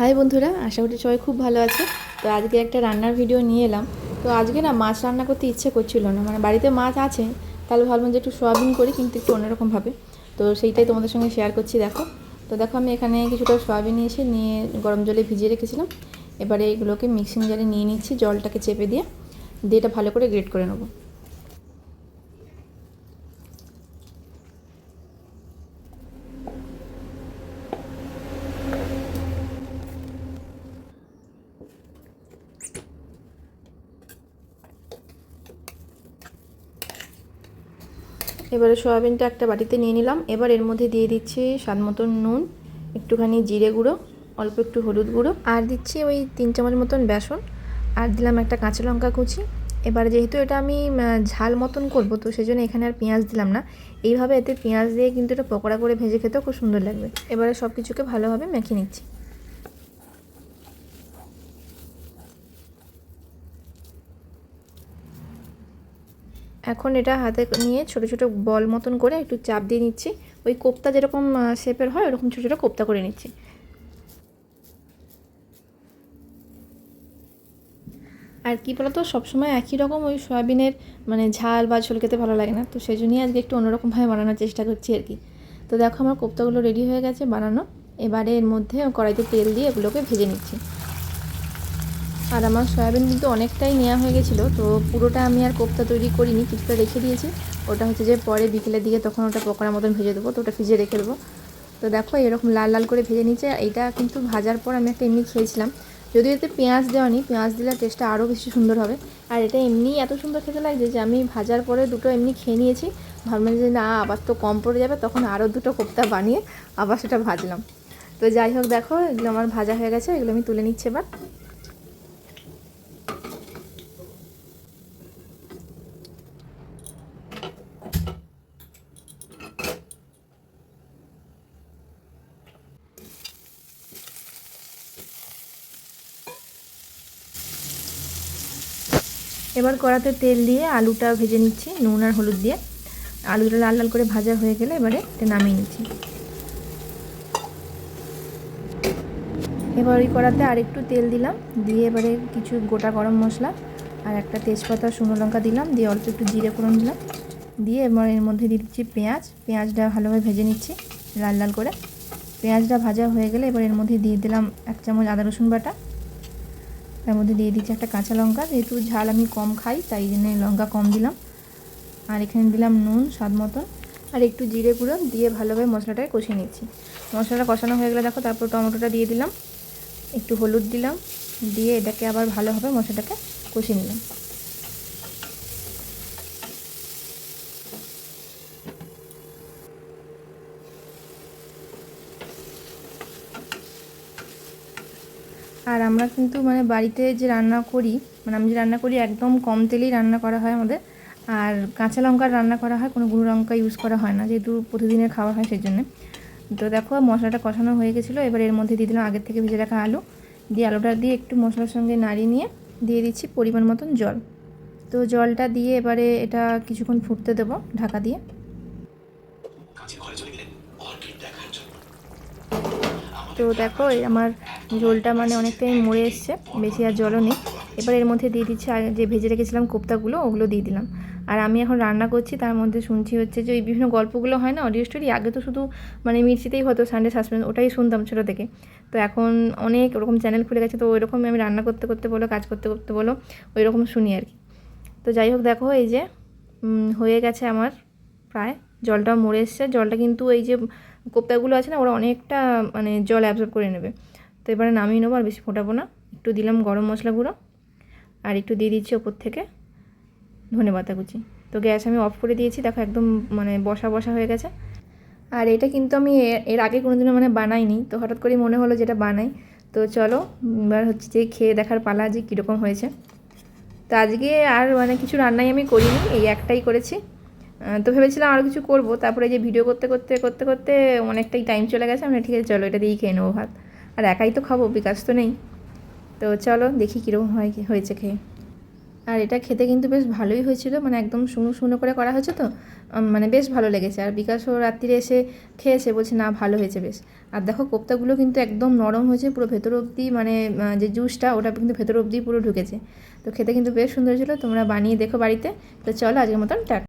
High বন্ধুরা, আশা করি সবাই খুব ভালো আছে। তো আজকে একটা রান্নার ভিডিও নিয়ে এলাম। তো আজকে না মাছ রান্না করতে ইচ্ছে করছিল না। মানে বাড়িতে মাছ আছে, তাহলে ভাবলাম যে একটু সোয়াবিন করি, কিন্তু একটু অন্যরকমভাবে তো সেইটাই তোমাদের সঙ্গে শেয়ার করছি, দেখো। তো দেখো, আমি এখানে কিছুটা সোয়াবিন নিয়েছি, নিয়ে গরম জলে ভিজিয়ে রেখেছিলাম। এবারে এগুলোকে মিক্সিং জারে নিয়ে নিচ্ছি, জলটাকে চেপে দিয়ে। দিয়ে এটা ভালো করে গ্রেট করে নেব। এবারে সয়াবিনটা একটা বাটিতে নিয়ে নিলাম। এবার এর মধ্যে দিয়ে দিচ্ছি স্বাদ মতন নুন, একটুখানি জিরে গুঁড়ো, অল্প একটু হলুদ গুঁড়ো, আর দিচ্ছি ওই তিন চামচ মতন বেসন, আর দিলাম একটা কাঁচা লঙ্কা কুচি। এবার যেহেতু এটা আমি ঝাল মতন করব, তো সেই জন্য এখানে আর পেঁয়াজ দিলাম না। এইভাবে এতে পেঁয়াজ দিয়ে কিন্তু এটা পকোড়া করে ভেজে খেতেও খুব সুন্দর লাগবে। এবারে সব কিছুকে ভালোভাবে মেখে নিচ্ছি। এখন এটা হাতে নিয়ে ছোট ছোট বল মতন করে একটু চাপ দিয়ে নিচ্ছি। ওই কোপ্তা যেরকম শেপের হয়, ওরকম ছোটো ছোটো কোপ্তা করে নিচ্ছি। আর কী বলতো, সবসময় একই রকম ওই সয়াবিনের মানে ঝাল বা ঝোল খেতে ভালো লাগে না। তো সেই জন্যই আজকে একটু অন্যরকমভাবে বানানোর চেষ্টা করছি আর কি। তো দেখো আমার কোপ্তাগুলো রেডি হয়ে গেছে বানানো। এবারে এর মধ্যে কড়াইতে তেল দিয়ে এগুলোকে ভেজে নিচ্ছি। আর আমার সয়াবিন কিন্তু অনেকটাই নেওয়া হয়ে গেছিল, তো পুরোটা আমি আর কোপ্তা তৈরি করিনি, কিছুটা রেখে দিয়েছি। ওটা হচ্ছে যে পরে বিকেলের দিকে তখন ওটা পকোড়ার মতন ভেজে দেবো, তো ওটা ফ্রিজে রেখে দেবো। তো দেখো এরকম লাল লাল করে ভেজে নিচ্ছে এইটা কিন্তু ভাজার পর আমি একটা এমনি খেয়েছিলাম। যদিও এতে পেঁয়াজ দেওয়া নি পেঁয়াজ দিলে টেস্টটা আরও বেশি সুন্দর হবে। আর এটা এমনি এত সুন্দর খেতে লাগছে যে আমি ভাজার পরে দুটো এমনি খেয়ে নিয়েছি। ভাবলাম যে না, আবার তো কম পড়ে যাবে, তখন আরও দুটো কোপ্তা বানিয়ে আবার সেটা ভাজলাম। তো যাই হোক দেখো, এগুলো আমার ভাজা হয়ে গেছে, এগুলো আমি তুলে নিচ্ছি এবার। এবার কড়াতে তেল দিয়ে আলুটা ভেজে নিচ্ছি, নুন আর হলুদ দিয়ে। আলুটা লাল লাল করে ভাজা হয়ে গেলে এবারে এটা নামিয়ে নিচ্ছি। এবার ওই কড়াতে আরেকটু তেল দিলাম, দিয়ে এবারে কিছু গোটা গরম মশলা আর একটা তেজপাতা, শুকনো লঙ্কা দিলাম, দিয়ে অল্প একটু জিরে ফোড়ন দিলাম। দিয়ে এবার এর মধ্যে দিয়ে দিচ্ছি পেঁয়াজ, পেঁয়াজটা ভালোভাবে ভেজে নিচ্ছি লাল লাল করে। পেঁয়াজটা ভাজা হয়ে গেলে এবার এর মধ্যে দিয়ে দিলাম এক চামচ আদা রসুন বাটা তার মধ্যে দিয়ে দিচ্ছি একটা কাঁচা লঙ্কা, যেহেতু ঝাল আমি কম খাই, তাই জন্যে লঙ্কা কম দিলাম। আর এখানে দিলাম নুন, স্বাদ মতন। আর একটু জিরে গুঁড়ো দিয়ে ভালোভাবে মশলাটাকে কষিয়ে নিচ্ছি। মশলাটা কষানো হয়ে গেলে দেখো, তারপর টমেটোটা দিয়ে দিলাম। একটু হলুদ দিলাম, দিয়ে এটাকে আবার ভালোভাবে মশলাটাকে কষিয়ে নিলাম। আর আমরা কিন্তু মানে বাড়িতে যে রান্না করি মানে আমি যে রান্না করি একদম কম তেলেই রান্না করা হয় আমাদের। আর কাঁচা লঙ্কার রান্না করা হয়, কোনো গুঁড়ো লঙ্কা ইউজ করা হয় না, যেহেতু প্রতিদিনের খাওয়া হয় সেই জন্য তো দেখো, মশলাটা কষানো হয়ে গেছিল, এবার এর মধ্যে দিয়ে দিলাম আগের থেকে ভেজে রাখা আলু। দিয়ে আলুটা দিয়ে একটু মশলার সঙ্গে নাড়িয়ে নিয়ে দিয়ে দিচ্ছি পরিমাণ মতন জল। তো জলটা দিয়ে এবারে এটা কিছুক্ষণ ফুটতে দেবো ঢাকা দিয়ে। তো দেখো, এই আমার ঝোলটা মানে অনেকটাই মরে এসছে, বেশি আর জলও নেই। এবার এর মধ্যে দিয়ে দিচ্ছি আগে যে ভেজে রেখেছিলাম কোপ্তাগুলো, ওগুলো দিয়ে দিলাম। আর আমি এখন রান্না করছি, তার মধ্যে শুনছি হচ্ছে যে ওই বিভিন্ন গল্পগুলো হয় না অডিও স্টোরি আগে তো শুধু মানে মির্চিতেই হতো সানডে সাসপেন্স ওটাই শুনতাম ছোটো থেকে। তো এখন অনেক ওরকম চ্যানেল খুলে গেছে, তো ওই রকম আমি রান্না করতে করতে বলো, কাজ করতে করতে বলো ওই রকম শুনি আর কি। তো যাই হোক, দেখো এই যে হয়ে গেছে আমার প্রায় জলটা মরে এসছে। জলটা কিন্তু এই যে কোপ্তাগুলো আছে না, ওরা অনেকটা মানে জল অ্যাবজর্ব করে নেবে। তো এবারে নামিয়ে নেব আর বেশি ফোটাবো না। একটু দিলাম গরম মশলা গুঁড়ো আর একটু দিয়ে দিচ্ছি ওপর থেকে ধনে পাতা কুচি। তো গ্যাস আমি অফ করে দিয়েছি। দেখো একদম মানে বসা বসা হয়ে গেছে। আর এটা কিন্তু আমি এর আগে কোনোদিনও মানে বানাইনি। তো হঠাৎ করেই মনে হলো যেটা বানাই। তো চলো, এবার হচ্ছে যে খেয়ে দেখার পালা যে কীরকম হয়েছে। তো আজকে আর মানে কিছু রান্নাই আমি করিনি। এই একটাই করেছি। তো ভেবেছিলাম আরও কিছু করব। তারপরে যে ভিডিও করতে করতে করতে করতে অনেকটাই টাইম চলে গেছে। আমরা ঠিক আছে, চলো এটা দিয়েই খেয়ে নেব ভাত। আর একাই তো খাব, বিকাশ তো নেই। তো চলো দেখি কীরকম হয় হয়েছে খেয়ে। আর এটা খেতে কিন্তু বেশ ভালোই হয়েছিল। মানে একদম শুনো শুনো করে করা হয়েছে তো। মানে বেশ ভালো লেগেছে। আর বিকাশও রাত্রিরে এসে খেয়েছে, বলছে, না, ভালো হয়েছে বেশ। আর দেখো, কোপ্তাগুলো কিন্তু একদম নরম হয়েছে, পুরো ভেতর অবধি। মানে যে জুসটা ওটা কিন্তু ভেতর অবধি পুরো ঢুকেছে। তো খেতে কিন্তু বেশ সুন্দর ছিল তোমরা বানিয়ে দেখো বাড়িতে। তো চলো, আজকের মতন টাটা।